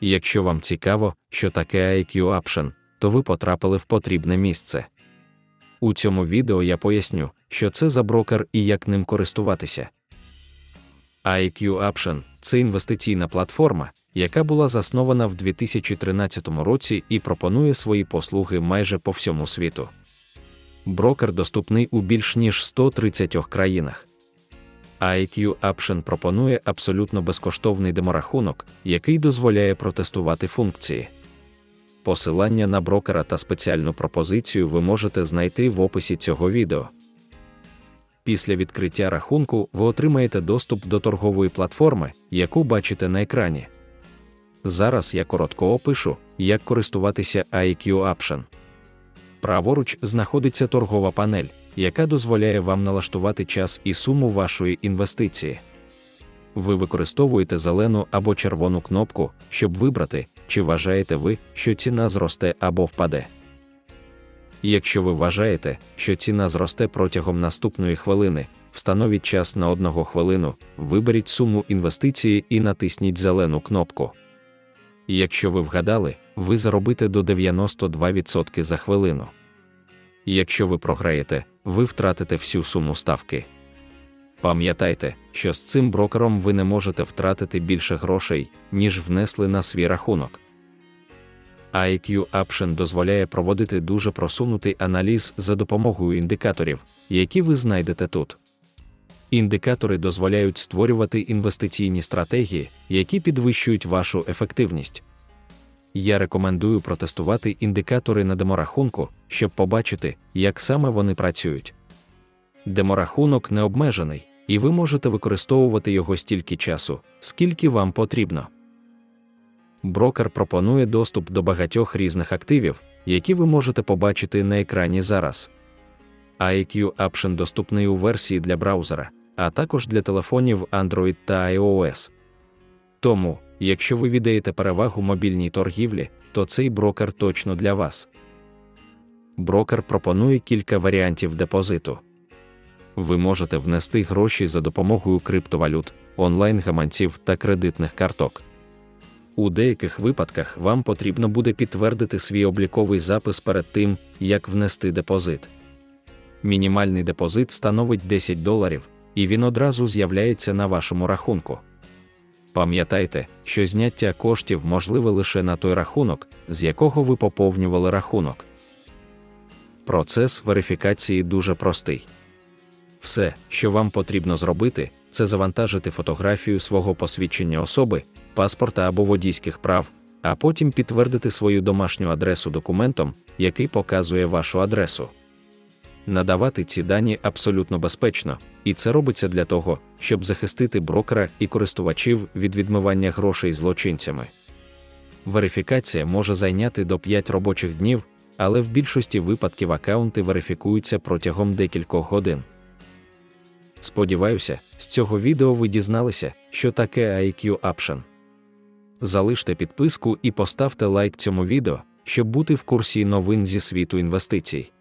І якщо вам цікаво, що таке IQ Option, то ви потрапили в потрібне місце. У цьому відео я поясню, що це за брокер і як ним користуватися. IQ Option – це інвестиційна платформа, яка була заснована в 2013 році і пропонує свої послуги майже по всьому світу. Брокер доступний у більш ніж 130 країнах. IQ Option пропонує абсолютно безкоштовний деморахунок, який дозволяє протестувати функції. Посилання на брокера та спеціальну пропозицію ви можете знайти в описі цього відео. Після відкриття рахунку ви отримаєте доступ до торгової платформи, яку бачите на екрані. Зараз я коротко опишу, як користуватися IQ Option. Праворуч знаходиться торгова панель, яка дозволяє вам налаштувати час і суму вашої інвестиції. Ви використовуєте зелену або червону кнопку, щоб вибрати, чи вважаєте ви, що ціна зросте або впаде. Якщо ви вважаєте, що ціна зросте протягом наступної хвилини, встановіть час на одного хвилину, виберіть суму інвестиції і натисніть зелену кнопку. Якщо ви вгадали, ви заробите до 92% за хвилину. Якщо ви програєте, ви втратите всю суму ставки. Пам'ятайте, що з цим брокером ви не можете втратити більше грошей, ніж внесли на свій рахунок. IQ Option дозволяє проводити дуже просунутий аналіз за допомогою індикаторів, які ви знайдете тут. Індикатори дозволяють створювати інвестиційні стратегії, які підвищують вашу ефективність. Я рекомендую протестувати індикатори на деморахунку, щоб побачити, як саме вони працюють. Деморахунок не обмежений, і ви можете використовувати його стільки часу, скільки вам потрібно. Брокер пропонує доступ до багатьох різних активів, які ви можете побачити на екрані зараз. IQ Option доступний у версії для браузера, а також для телефонів Android та iOS. Тому, якщо ви віддаєте перевагу мобільній торгівлі, то цей брокер точно для вас. Брокер пропонує кілька варіантів депозиту. Ви можете внести гроші за допомогою криптовалют, онлайн-гаманців та кредитних карток. У деяких випадках вам потрібно буде підтвердити свій обліковий запис перед тим, як внести депозит. Мінімальний депозит становить 10 доларів, і він одразу з'являється на вашому рахунку. Пам'ятайте, що зняття коштів можливе лише на той рахунок, з якого ви поповнювали рахунок. Процес верифікації дуже простий. Все, що вам потрібно зробити, це завантажити фотографію свого посвідчення особи, паспорта або водійських прав, а потім підтвердити свою домашню адресу документом, який показує вашу адресу. Надавати ці дані абсолютно безпечно, і це робиться для того, щоб захистити брокера і користувачів від відмивання грошей злочинцями. Верифікація може зайняти до 5 робочих днів, але в більшості випадків аккаунти верифікуються протягом декількох годин. Сподіваюся, з цього відео ви дізналися, що таке IQ Option. Залиште підписку і поставте лайк цьому відео, щоб бути в курсі новин зі світу інвестицій.